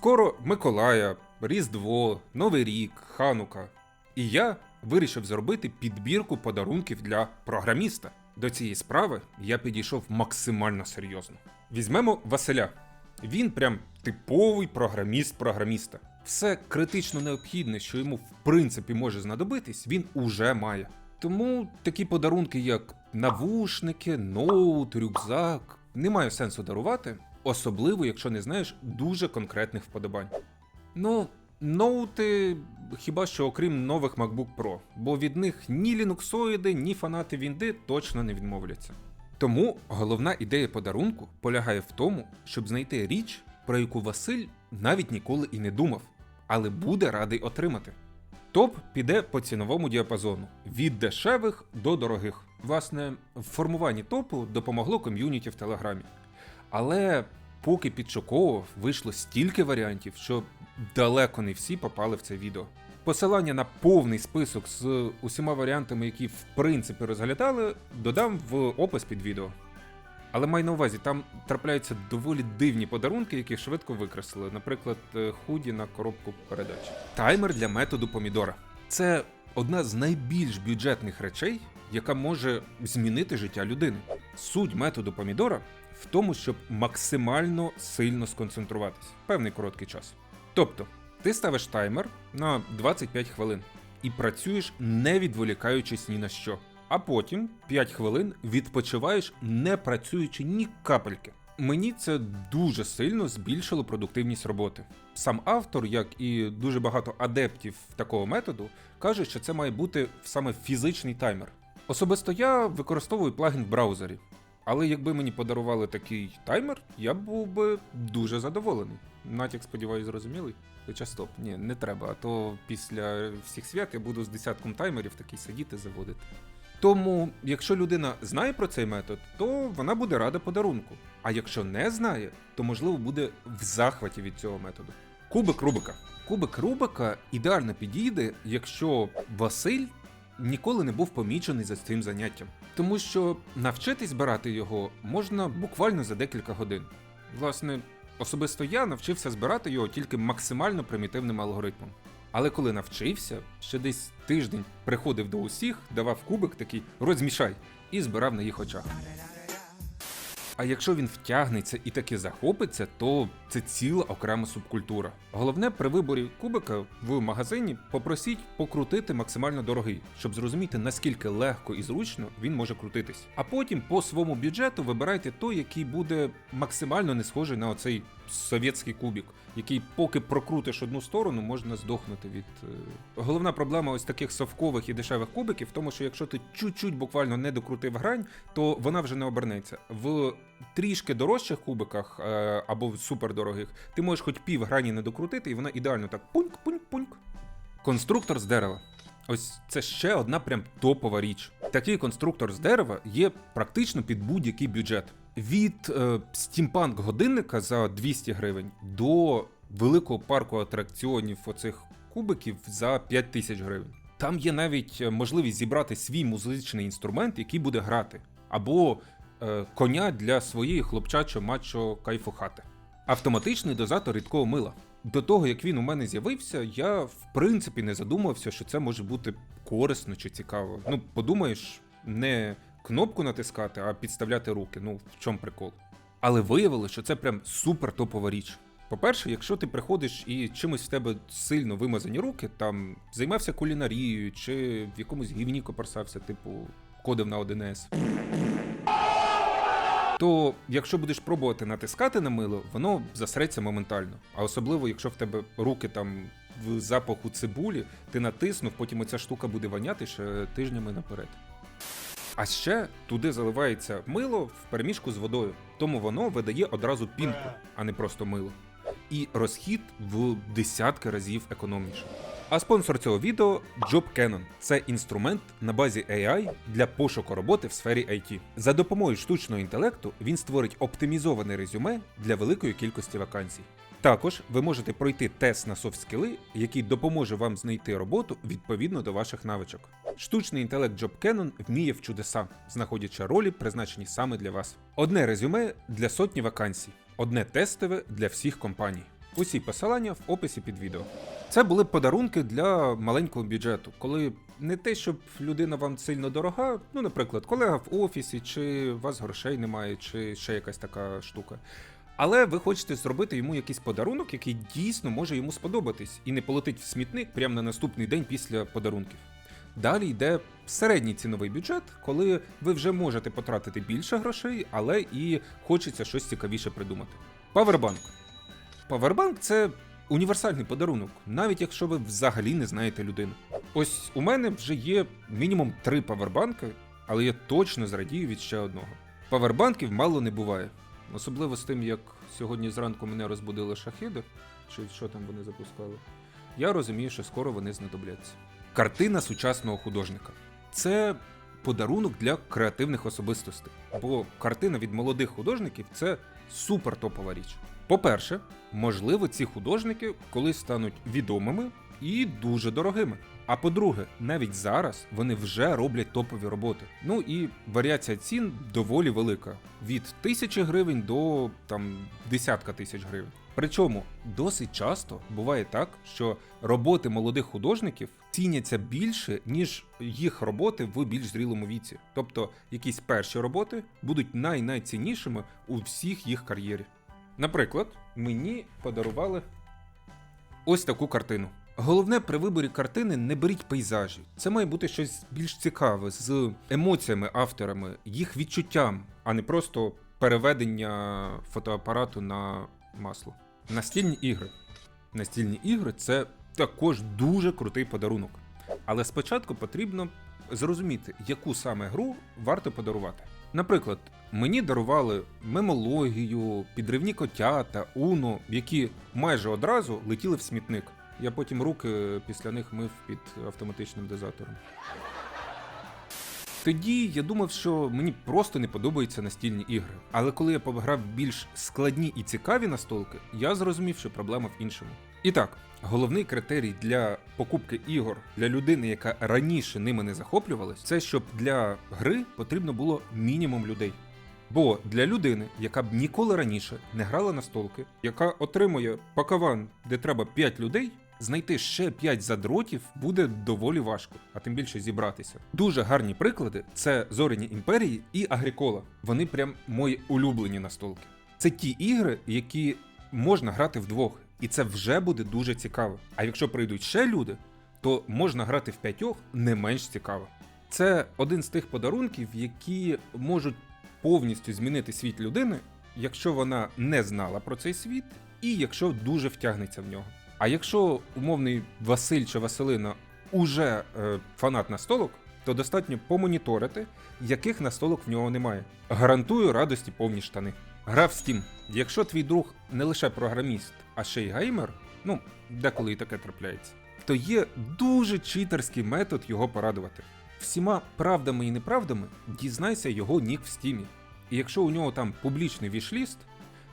Скоро Миколая, Різдво, Новий рік, Ханука. І я вирішив зробити підбірку подарунків для програміста. До цієї справи я підійшов максимально серйозно. Візьмемо Василя. Він прям типовий програміст програміста. Все критично необхідне, що йому в принципі може знадобитись, він уже має. Тому такі подарунки, як навушники, ноут, рюкзак, немає сенсу дарувати, особливо, якщо не знаєш дуже конкретних вподобань. Ну, ноути хіба що окрім нових MacBook Pro, бо від них ні лінуксоїди, ні фанати Вінди точно не відмовляться. Тому головна ідея подарунку полягає в тому, щоб знайти річ, про яку Василь навіть ніколи і не думав, але буде радий отримати. Топ піде по ціновому діапазону від дешевих до дорогих. Власне, в формуванні топу допомогло ком'юніті в Телеграмі. Але поки підшуковував, вийшло стільки варіантів, що далеко не всі попали в це відео. Посилання на повний список з усіма варіантами, які в принципі розглядали, додам в опис під відео. Але май на увазі, там трапляються доволі дивні подарунки, які швидко викреслили. Наприклад, е, худі на коробку передач. Таймер для методу помідора. Це одна з найбільш бюджетних речей, яка може змінити життя людини. Суть методу помідора в тому, щоб максимально сильно сконцентруватись певний короткий час. Тобто, ти ставиш таймер на 25 хвилин і працюєш не відволікаючись ні на що. А потім 5 хвилин відпочиваєш, не працюючи ні капельки. Мені це дуже сильно збільшило продуктивність роботи. Сам автор, як і дуже багато адептів такого методу, каже, що це має бути саме фізичний таймер. Особисто я використовую плагін в браузері. Але якби мені подарували такий таймер, я був би дуже задоволений. Натяк, сподіваюся, зрозумілий. Хоча стоп, ні, не треба, а то після всіх свят я буду з десятком таймерів такий сидіти заводити. Тому, якщо людина знає про цей метод, то вона буде рада подарунку. А якщо не знає, то можливо буде в захваті від цього методу. Кубик Рубика. Кубик Рубика ідеально підійде, якщо Василь ніколи не був помічений за цим заняттям. Тому що навчитись збирати його можна буквально за декілька годин. Власне, особисто я навчився збирати його тільки максимально примітивним алгоритмом. Але коли навчився, ще десь тиждень приходив до усіх, давав кубик такий розмішай і збирав на їх очах. А якщо він втягнеться і таки захопиться, то це ціла окрема субкультура. Головне при виборі кубика в магазині попросіть покрутити максимально дорогий, щоб зрозуміти наскільки легко і зручно він може крутитись. А потім по своєму бюджету вибирайте той, який буде максимально не схожий на оцей совєтський кубик, який поки прокрутиш одну сторону, можна здохнути від. е, Головна проблема ось таких совкових і дешевих кубиків в тому, що якщо ти чуть-чуть буквально не докрутив грань, то вона вже не обернеться. В трішки дорожчих кубиках е, або супердорогих, ти можеш хоч пів грані не докрутити, і вона ідеально так пуньк-пуньк-пуньк. Конструктор з дерева. Ось це ще одна прям топова річ. Такий конструктор з дерева є практично під будь-який бюджет. Від е, стімпанк годинника за 200 гривень до великого парку атракціонів оцих кубиків за 5 тисяч гривень. Там є навіть е, можливість зібрати свій музичний інструмент, який буде грати, або коня для своєї хлопчачо-мачо кайфохати. Автоматичний дозатор рідкого мила. До того, як він у мене з'явився, я в принципі не задумався, що це може бути корисно чи цікаво. Ну, подумаєш, не кнопку натискати, а підставляти руки. Ну, в чому прикол. Але виявилося, що це прям супер топова річ. По-перше, якщо ти приходиш і чимось в тебе сильно вимазані руки, там займався кулінарією чи в якомусь гівні копарсався, типу кодив на 1С, то якщо будеш пробувати натискати на мило, воно засреться моментально. А особливо, якщо в тебе руки там в запаху цибулі, ти натиснув, потім оця штука буде воняти ще тижнями наперед. А ще туди заливається мило в перемішку з водою, тому воно видає одразу пінку, а не просто мило. І розхід в десятки разів економніше. А спонсор цього відео Job Canon. Це інструмент на базі AI для пошуку роботи в сфері IT. За допомогою штучного інтелекту він створить оптимізоване резюме для великої кількості вакансій. Також ви можете пройти тест на софт-скіли, який допоможе вам знайти роботу відповідно до ваших навичок. Штучний інтелект Job Canon вміє в чудеса, знаходячи ролі, призначені саме для вас. Одне резюме для сотні вакансій, одне тестове для всіх компаній. Усі посилання в описі під відео. Це були подарунки для маленького бюджету, коли не те, щоб людина вам сильно дорога, ну, наприклад, колега в офісі, чи у вас грошей немає, чи ще якась така штука. Але ви хочете зробити йому якийсь подарунок, який дійсно може йому сподобатись, і не полетить в смітник прямо на наступний день після подарунків. Далі йде середній ціновий бюджет, коли ви вже можете потратити більше грошей, але і хочеться щось цікавіше придумати. Павербанк. Павербанк це універсальний подарунок, навіть якщо ви взагалі не знаєте людину. Ось у мене вже є мінімум три павербанки, але я точно зрадію від ще одного. Павербанків мало не буває. Особливо з тим, як сьогодні зранку мене розбудили шахіди, чи що там вони запускали. Я розумію, що скоро вони знадобляться. Картина сучасного художника це подарунок для креативних особистостей. Бо картина від молодих художників це супер топова річ. По-перше, можливо, ці художники колись стануть відомими і дуже дорогими. А по-друге, навіть зараз вони вже роблять топові роботи. Ну і варіація цін доволі велика: від тисячі гривень до там десятка тисяч гривень. Причому досить часто буває так, що роботи молодих художників ціняться більше, ніж їх роботи в більш зрілому віці. Тобто якісь перші роботи будуть най-найціннішими у всіх їх кар'єрі. Наприклад, мені подарували ось таку картину. Головне при виборі картини не беріть пейзажі. Це має бути щось більш цікаве з емоціями авторами, їх відчуттям, а не просто переведення фотоапарату на масло. Настільні ігри. Настільні ігри це також дуже крутий подарунок. Але спочатку потрібно зрозуміти, яку саме гру варто подарувати. Наприклад, мені дарували мемологію, підривні котята, Уно, які майже одразу летіли в смітник. Я потім руки після них мив під автоматичним дозатором. Тоді я думав, що мені просто не подобаються настільні ігри. Але коли я пограв більш складні і цікаві настолки, я зрозумів, що проблема в іншому. І так, головний критерій для покупки ігор для людини, яка раніше ними не захоплювалась, це щоб для гри потрібно було мінімум людей. Бо для людини, яка б ніколи раніше не грала на столки, яка отримує пакаван, де треба 5 людей, знайти ще 5 задротів буде доволі важко, а тим більше зібратися. Дуже гарні приклади це Зоряні імперії і Агрікола. Вони прям мої улюблені настолки. Це ті ігри, які можна грати вдвох, і це вже буде дуже цікаво. А якщо прийдуть ще люди, то можна грати в п'ятьох не менш цікаво. Це один з тих подарунків, які можуть повністю змінити світ людини, якщо вона не знала про цей світ, і якщо дуже втягнеться в нього. А якщо умовний Василь чи Василина уже е, фанат настолок, то достатньо помоніторити, яких настолок в нього немає. Гарантую радості повні штани. Гра в Steam. Якщо твій друг не лише програміст, а ще й геймер, ну деколи і таке трапляється, то є дуже читерський метод його порадувати. Всіма правдами і неправдами дізнайся його нік в стімі. І якщо у нього там публічний вішліст,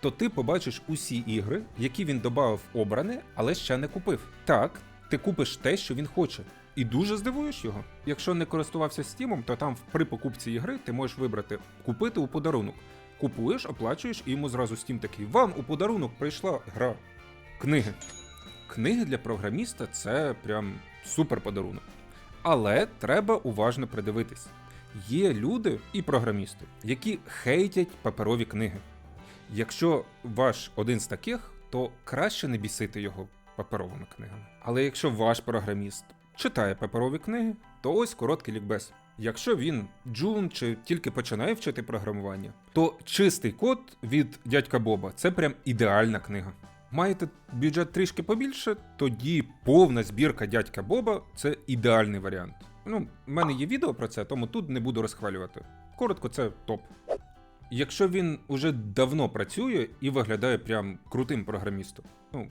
то ти побачиш усі ігри, які він додав обране, але ще не купив. Так, ти купиш те, що він хоче, і дуже здивуєш його. Якщо не користувався Steam, то там при покупці ігри ти можеш вибрати купити у подарунок. Купуєш, оплачуєш, і йому зразу Steam такий: вам у подарунок прийшла гра. Книги. Книги для програміста це прям супер подарунок. Але треба уважно придивитись. Є люди і програмісти, які хейтять паперові книги. Якщо ваш один з таких, то краще не бісити його паперовими книгами. Але якщо ваш програміст читає паперові книги, то ось короткий лікбез. Якщо він джун чи тільки починає вчити програмування, то чистий код від дядька Боба це прям ідеальна книга. Маєте бюджет трішки побільше, тоді повна збірка дядька Боба це ідеальний варіант. Ну, в мене є відео про це, тому тут не буду розхвалювати. Коротко, це топ. Якщо він уже давно працює і виглядає прям крутим програмістом, ну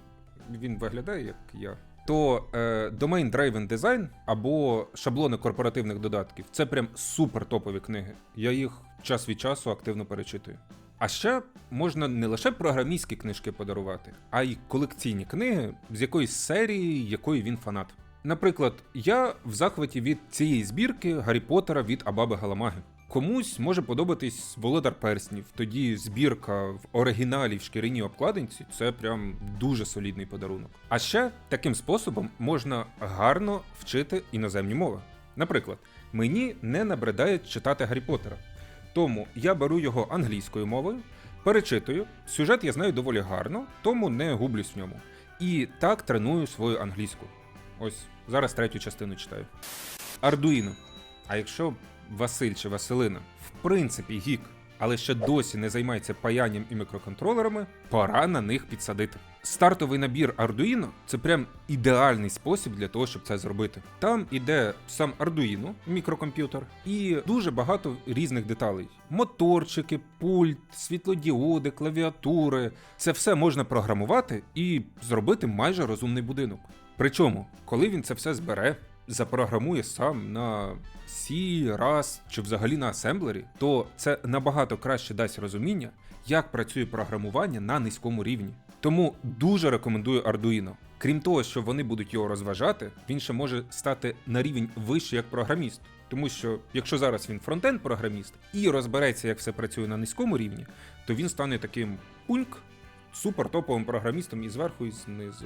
він виглядає як я. То е, Domain Driven Design або шаблони корпоративних додатків це прям супер топові книги. Я їх час від часу активно перечитую. А ще можна не лише програмістські книжки подарувати, а й колекційні книги з якоїсь серії, якої він фанат. Наприклад, я в захваті від цієї збірки Гаррі Поттера від Абаби Галамаги. Комусь може подобатись Володар Перснів, тоді збірка в оригіналі в шкіряній обкладинці це прям дуже солідний подарунок. А ще таким способом можна гарно вчити іноземні мови. Наприклад, мені не набридає читати Гаррі Поттера, тому я беру його англійською мовою, перечитую, сюжет я знаю доволі гарно, тому не гублюсь в ньому. І так треную свою англійську. Ось зараз третю частину читаю. Ардуїно. А якщо Василь чи Василина в принципі гік, але ще досі не займається паянням і мікроконтролерами, пора на них підсадити. Стартовий набір Arduino – це прям ідеальний спосіб для того, щоб це зробити. Там іде сам Arduino, мікрокомп'ютер, і дуже багато різних деталей: моторчики, пульт, світлодіоди, клавіатури. Це все можна програмувати і зробити майже розумний будинок. Причому, коли він це все збере, запрограмує сам на C, RAS чи взагалі на асемблері, то це набагато краще дасть розуміння, як працює програмування на низькому рівні. Тому дуже рекомендую Arduino. Крім того, що вони будуть його розважати, він ще може стати на рівень вище як програміст. Тому що якщо зараз він фронтенд програміст і розбереться, як все працює на низькому рівні, то він стане таким пуньк супер топовим програмістом і зверху, і знизу.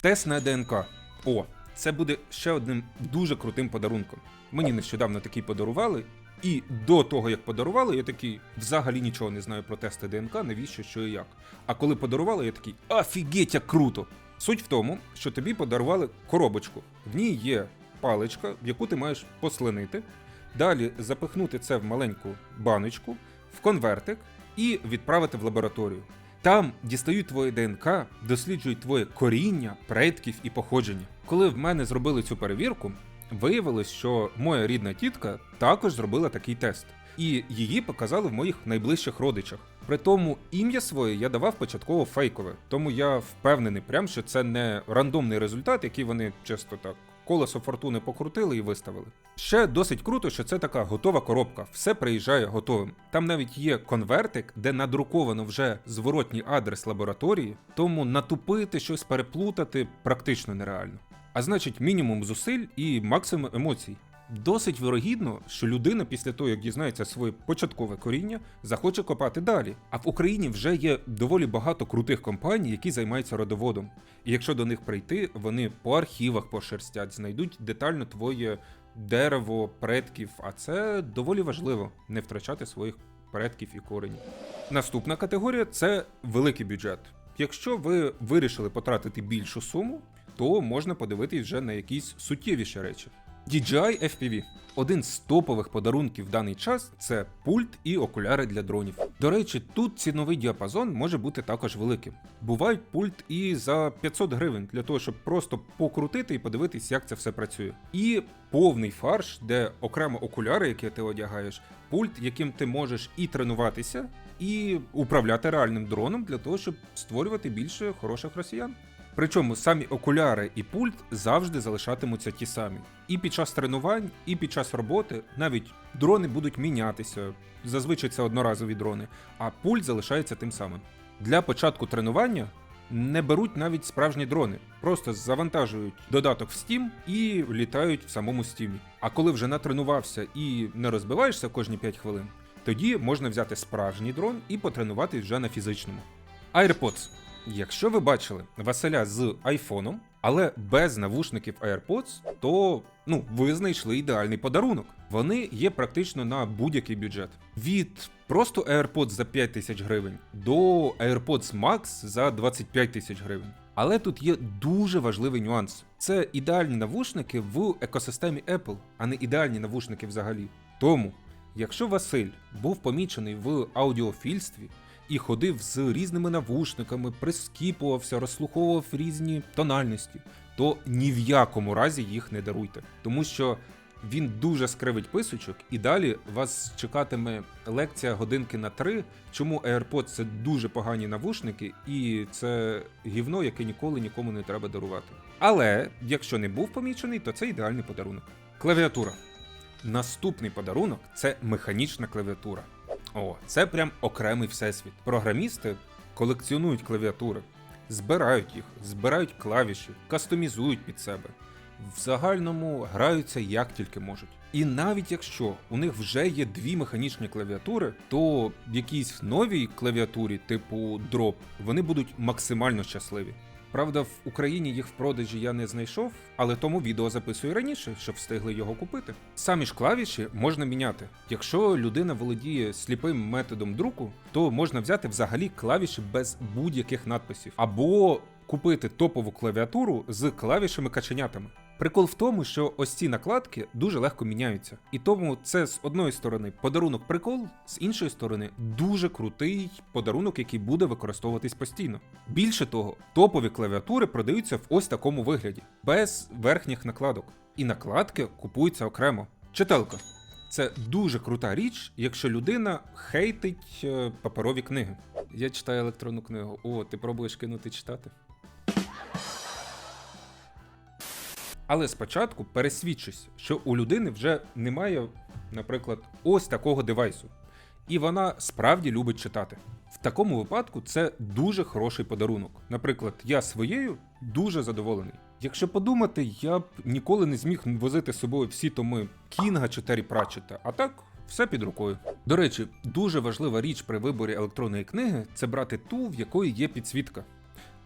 Тест на ДНК. О, це буде ще одним дуже крутим подарунком. Мені нещодавно такий подарували, і до того, як подарували, я такий взагалі нічого не знаю про тести ДНК, навіщо, що і як. А коли подарували, я такий офігеть, як круто! Суть в тому, що тобі подарували коробочку. В ній є паличка, яку ти маєш послинити, далі запихнути це в маленьку баночку, в конвертик і відправити в лабораторію. Там дістають твоє ДНК, досліджують твоє коріння, предків і походження. Коли в мене зробили цю перевірку, виявилось, що моя рідна тітка також зробила такий тест, і її показали в моїх найближчих родичах. При тому ім'я своє я давав початково фейкове, тому я впевнений, прям що це не рандомний результат, який вони часто так. Колесо фортуни покрутили і виставили. Ще досить круто, що це така готова коробка, все приїжджає готовим. Там навіть є конвертик, де надруковано вже зворотній адрес лабораторії, тому натупити щось переплутати практично нереально. А значить, мінімум зусиль і максимум емоцій. Досить вирогідно, що людина після того, як дізнається своє початкове коріння, захоче копати далі. А в Україні вже є доволі багато крутих компаній, які займаються родоводом. І якщо до них прийти, вони по архівах пошерстять, знайдуть детально твоє дерево предків. А це доволі важливо не втрачати своїх предків і коренів. Наступна категорія це великий бюджет. Якщо ви вирішили потратити більшу суму, то можна подивитись вже на якісь суттєвіші речі. DJI FPV. Один з топових подарунків в даний час це пульт і окуляри для дронів. До речі, тут ціновий діапазон може бути також великим. Бувають пульт і за 500 гривень для того, щоб просто покрутити і подивитись, як це все працює. І повний фарш, де окремо окуляри, які ти одягаєш, пульт, яким ти можеш і тренуватися, і управляти реальним дроном для того, щоб створювати більше хороших росіян. Причому самі окуляри і пульт завжди залишатимуться ті самі. І під час тренувань, і під час роботи навіть дрони будуть мінятися. Зазвичай це одноразові дрони, а пульт залишається тим самим. Для початку тренування не беруть навіть справжні дрони, просто завантажують додаток в Steam і літають в самому Steam. А коли вже натренувався і не розбиваєшся кожні 5 хвилин, тоді можна взяти справжній дрон і потренуватись вже на фізичному. AirPods. Якщо ви бачили Василя з айфоном, але без навушників AirPods, то ну, ви знайшли ідеальний подарунок. Вони є практично на будь-який бюджет. Від просто AirPods за 5 тисяч гривень до AirPods Max за 25 тисяч гривень. Але тут є дуже важливий нюанс: це ідеальні навушники в екосистемі Apple, а не ідеальні навушники взагалі. Тому, якщо Василь був помічений в аудіофільстві, і ходив з різними навушниками, прискіпувався, розслуховував різні тональності, то ні в якому разі їх не даруйте, тому що він дуже скривить писочок, і далі вас чекатиме лекція годинки на три, чому AirPods це дуже погані навушники, і це гівно, яке ніколи нікому не треба дарувати. Але якщо не був помічений, то це ідеальний подарунок. Клавіатура. Наступний подарунок це механічна клавіатура. О, це прям окремий всесвіт. Програмісти колекціонують клавіатури, збирають їх, збирають клавіші, кастомізують під себе. в загальному граються як тільки можуть. І навіть якщо у них вже є дві механічні клавіатури, то в якійсь новій клавіатурі, типу Drop, вони будуть максимально щасливі. Правда, в Україні їх в продажі я не знайшов, але тому відео записую раніше, щоб встигли його купити. Самі ж клавіші можна міняти. Якщо людина володіє сліпим методом друку, то можна взяти взагалі клавіші без будь-яких надписів, або купити топову клавіатуру з клавішами каченятами. Прикол в тому, що ось ці накладки дуже легко міняються. І тому це з одної сторони подарунок прикол, з іншої сторони дуже крутий подарунок, який буде використовуватись постійно. Більше того, топові клавіатури продаються в ось такому вигляді, без верхніх накладок. І накладки купуються окремо. Читалка. Це дуже крута річ, якщо людина хейтить е, паперові книги. Я читаю електронну книгу. О, ти пробуєш кинути читати? Але спочатку пересвідчусь, що у людини вже немає, наприклад, ось такого девайсу, і вона справді любить читати. В такому випадку це дуже хороший подарунок. Наприклад, я своєю дуже задоволений. Якщо подумати, я б ніколи не зміг возити з собою всі томи Кінга чи Террі Пратчета, а так все під рукою. До речі, дуже важлива річ при виборі електронної книги це брати ту, в якої є підсвітка.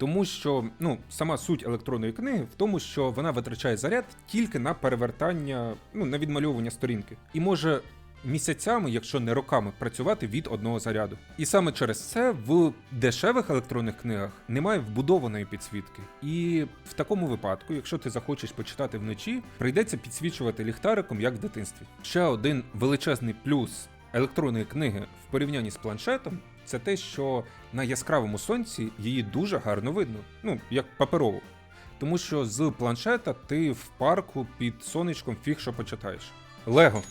Тому що ну, сама суть електронної книги в тому, що вона витрачає заряд тільки на перевертання, ну на відмальовування сторінки, і може місяцями, якщо не роками, працювати від одного заряду. І саме через це в дешевих електронних книгах немає вбудованої підсвітки. І в такому випадку, якщо ти захочеш почитати вночі, прийдеться підсвічувати ліхтариком, як в дитинстві. Ще один величезний плюс електронної книги в порівнянні з планшетом це те, що на яскравому сонці її дуже гарно видно, ну як паперову. Тому що з планшета ти в парку під сонечком фіг що почитаєш. Лего.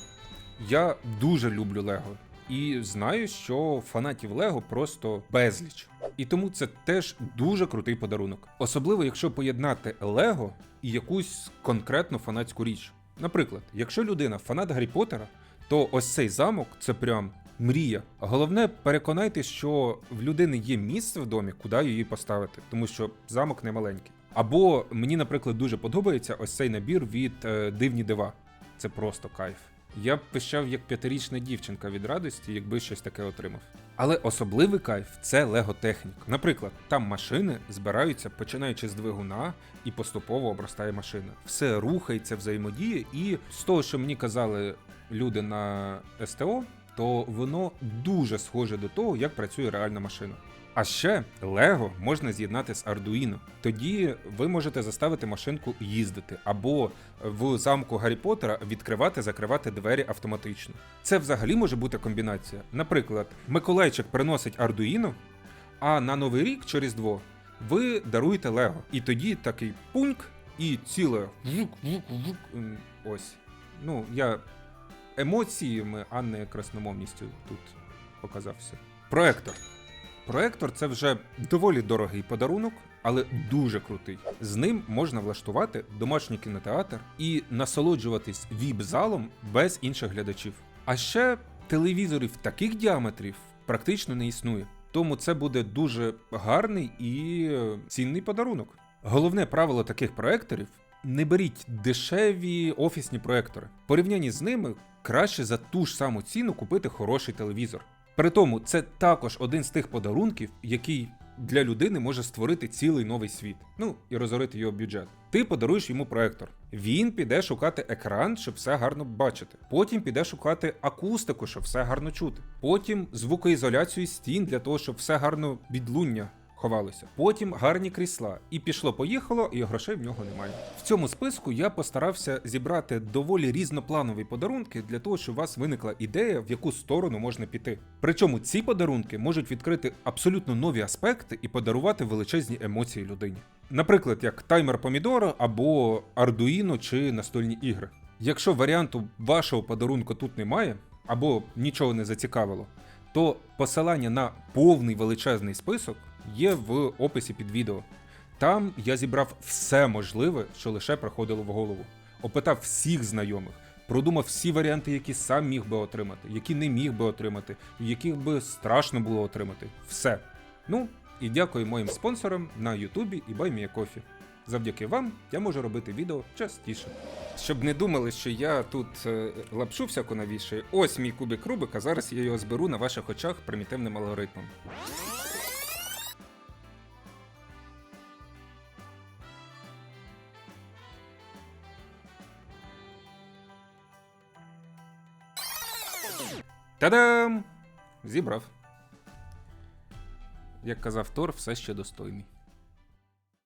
Я дуже люблю Лего. І знаю, що фанатів Лего просто безліч. І тому це теж дуже крутий подарунок. Особливо, якщо поєднати Лего і якусь конкретну фанатську річ. Наприклад, якщо людина фанат Гаррі Поттера, то ось цей замок це прям мрія. Головне, переконайтесь, що в людини є місце в домі, куди її поставити, тому що замок не маленький. Або мені, наприклад, дуже подобається ось цей набір від е, дивні дива. Це просто кайф. Я б пищав як п'ятирічна дівчинка від радості, якби щось таке отримав. Але особливий кайф це Лего Технік. Наприклад, там машини збираються починаючи з двигуна і поступово обростає машина. Все рухається, взаємодіє, і з того, що мені казали люди на СТО, то воно дуже схоже до того, як працює реальна машина. А ще Лего можна з'єднати з Arduino. Тоді ви можете заставити машинку їздити, або в замку Гаррі Поттера відкривати, закривати двері автоматично. Це взагалі може бути комбінація. Наприклад, Миколайчик приносить Arduino, а на Новий рік через Різдво ви даруєте Лего. І тоді такий пуньк і ціле. Ось. Ну, я емоціями, а не красномовністю тут показався. Проектор. Проектор це вже доволі дорогий подарунок, але дуже крутий. З ним можна влаштувати домашній кінотеатр і насолоджуватись віп-залом без інших глядачів. А ще телевізорів таких діаметрів практично не існує. Тому це буде дуже гарний і е, цінний подарунок. Головне правило таких проекторів не беріть дешеві офісні проектори. Порівнянні з ними краще за ту ж саму ціну купити хороший телевізор. При тому, це також один з тих подарунків, який для людини може створити цілий новий світ. Ну і розорити його бюджет. Ти подаруєш йому проектор. Він піде шукати екран, щоб все гарно бачити. Потім піде шукати акустику, щоб все гарно чути. Потім звукоізоляцію стін для того, щоб все гарно відлуння ховалося. Потім гарні крісла. І пішло-поїхало, і грошей в нього немає. В цьому списку я постарався зібрати доволі різнопланові подарунки для того, щоб у вас виникла ідея, в яку сторону можна піти. Причому ці подарунки можуть відкрити абсолютно нові аспекти і подарувати величезні емоції людині. Наприклад, як таймер помідора або Arduino чи настольні ігри. Якщо варіанту вашого подарунку тут немає, або нічого не зацікавило, то посилання на повний величезний список є в описі під відео. Там я зібрав все можливе, що лише приходило в голову. Опитав всіх знайомих, продумав всі варіанти, які сам міг би отримати, які не міг би отримати, яких би страшно було отримати. Все. Ну і дякую моїм спонсорам на Ютубі і BuyMeACoffee. Завдяки вам я можу робити відео частіше. Щоб не думали, що я тут е, лапшу всяку навішую, ось мій кубик Рубика, зараз я його зберу на ваших очах примітивним алгоритмом. Та-дам! Зібрав. Як казав Тор, все ще достойний.